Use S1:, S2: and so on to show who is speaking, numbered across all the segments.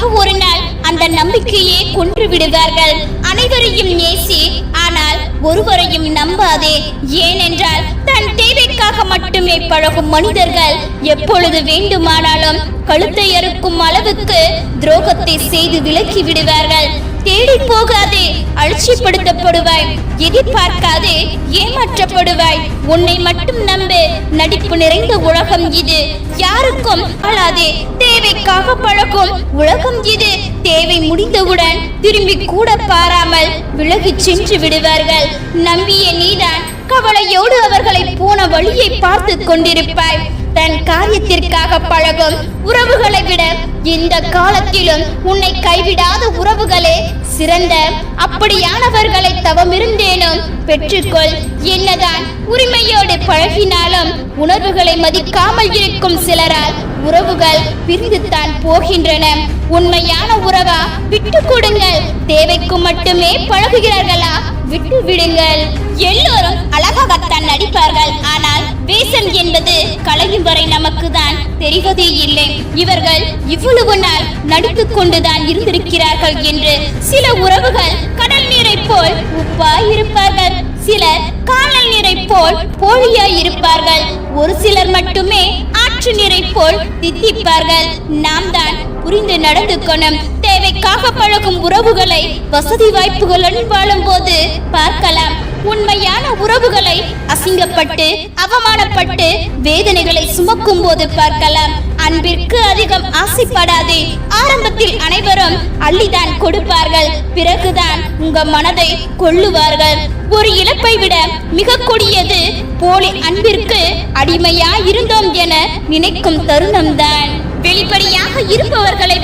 S1: நிச்சயமாக ஒரு நாள் அந்த நம்பிக்கையே கொன்று விடுவார்கள். அனைவரையும் நேசி ஆனால் ஒருவரையும் நம்பாதே. ஏனென்றால் தன் தேவைக்காக மட்டுமே பழகும் மனிதர்கள் எப்பொழுது வேண்டுமானாலும் கழுத்தை அறுக்கும் அளவுக்கு துரோகத்தை செய்து விலக்கி விடுவார்கள். தேடி போகாதே அலட்சியப்படுத்தப்படுவாய் எதிர்பார்க்காதே ஏமாற்றப்படுவாய். உன்னை மட்டும் நம்பு நடிப்பு நிறைந்த உலகம் இது. யாருக்கும் அழாதே தேவைக்காக பழகும் உலகம் இது. தேவை முடிந்தவுடன் திரும்பி கூட பாராமல் விலகிச் சென்று விடுவார்கள். நம்பிய நீதான் கவலையோடு அவர்களை போன வழியை பார்த்து கொண்டிருப்பாய். தன் காரியத்திற்காக பழகும் உறவுகளை விட இந்த காலத்திலும் உன்னை கைவிடாத உறவுகளை சிறந்த அப்படியானவர்களை தவமிருந்தேனும் பெற்றுக்கொள். என்னதான் உரிமையோடு பழகினாலும் உணர்வுகளை மதிக்காமல் இருக்கும் சிலரால் உறவுகள் பிரிந்துத்தான் போகின்றன. உண்மையான உறவா விட்டு கொடுங்கள். தேவைக்கு மட்டுமே பழகுகிறார்களா? விட்டு விடுங்கள் எல்லோரும் ஆனால் என்பது கலையும் வரை நமக்கு தான் தெரிவதே இல்லை. இவர்கள் இவ்வளவு நாள் நடித்துக் கொண்டுதான் இருந்திருக்கிறார்கள் என்று சில உறவுகள் கடல் நீரை போல் உப்பா இருப்பார்கள் சிலர் காணல் நீரை போல் போலியா இருப்பார்கள் ஒரு சிலர் மட்டுமே ஆற்று நீரை போல் தித்திப்பார்கள். நாம் தான் புரிந்து நடந்து கொணும் தேவைக்காக பழகும் உறவுகளை வசதி வாய்ப்புகளுடன் வாழும் போது பார்க்கலாம். உண்மையான உறவுகளை அசிங்கப்பட்டு அவமானப்பட்டு வேதனைகளை சுமக்கும் போது பார்க்கலாம். அன்பிற்கு அதிகம் ஆசைப்படாதே. ஆரம்பத்தில் அனைவரும் அள்ளிதான் கொடுப்பார்கள். பிறகுதான் உங்க மனதை கொள்ளுவார்கள். ஒரு இழப்பை விட மிக கொடியது போலி அன்பிற்கு அடிமையா இருந்தோம் என நினைக்கும் தருணம்தான். வெளிப்படையாக இருப்பவர்களை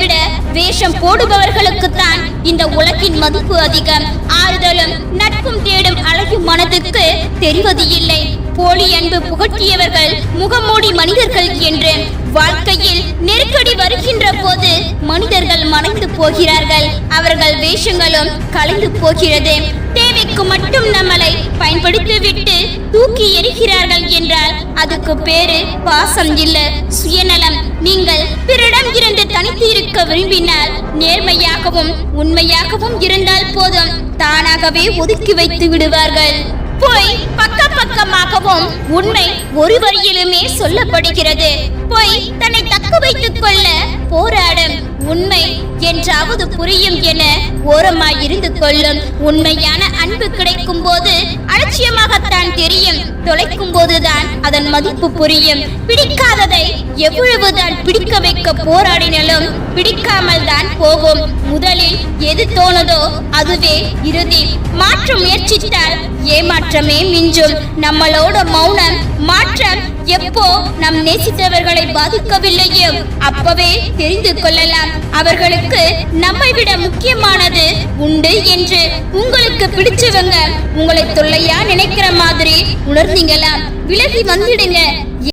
S1: வேஷம் போடுபவர்களுக்கு தான் இந்த உலகின் மதிப்பு அதிகம். ஆறுதலும் நட்பும் தேடும் அழகு மனதுக்கு தெரிவது இல்லை. போலி அன்பு புகட்டியவர்கள் முகமூடி மனிதர்கள் என்று. வாழ்க்கையில் நெருக்கடி வருகின்ற போது மனிதர்கள் மறைந்து போகிறார்கள். அவர்கள் வேஷங்களும் கலைந்து போகிறது. தேவைக்கு மட்டும் நம்மளை பயன்படுத்திவிட்டு தூக்கி எறிகிறார்கள் என்றால் அதுக்கு பேரு பாசம் இல்ல. சுயநலம். நீங்கள் பிறரிடம் தனித்து இருக்க விரும்பினால் நேர்மையாகவும் உண்மையாகவும் இருந்தால் போதும். தானாகவே ஒதுக்கி வைத்து விடுவார்கள். பொய் பக்க பக்கமாகவும் உண்மை ஒரு வரியிலுமே சொல்லப்படுகிறது. பொய் தன்னை தக்க வைத்துக் கொள்ள போராடும். உண்மை என்றாவது புரியும் என ஓரமாய் இருந்து கொள்ளும். உண்மையான அன்பு கிடைக்கும் போது அலட்சியமாகத்தான் தெரியும். தொலைக்கும் போதுதான் அதன் மதிப்பு புரியும். பிடிக்காததை எவ்வளவுதான் பிடிக்க வைக்க போராடினாலும் பிடிக்காமல் தான் போகும். முதலில் எது தோணுதோ அதுவே இறுதி. மாற்ற முயற்சித்தால் ஏமாற்றமே மிஞ்சும். நம்மளோட மௌனம் மாற்றம் எப்போ நம் நேசித்தவர்களை பாதிக்கவில்லையோ அப்பவே தெரிந்து கொள்ளலாம். அவர்களுக்கு நம்மை விட முக்கியமானது உண்டு என்று உங்களுக்கு பிடிச்சவங்க உங்களை தொல்லையா நினைக்கிற மாதிரி உணர்ந்தீங்களா? விலகி வந்துடுங்க.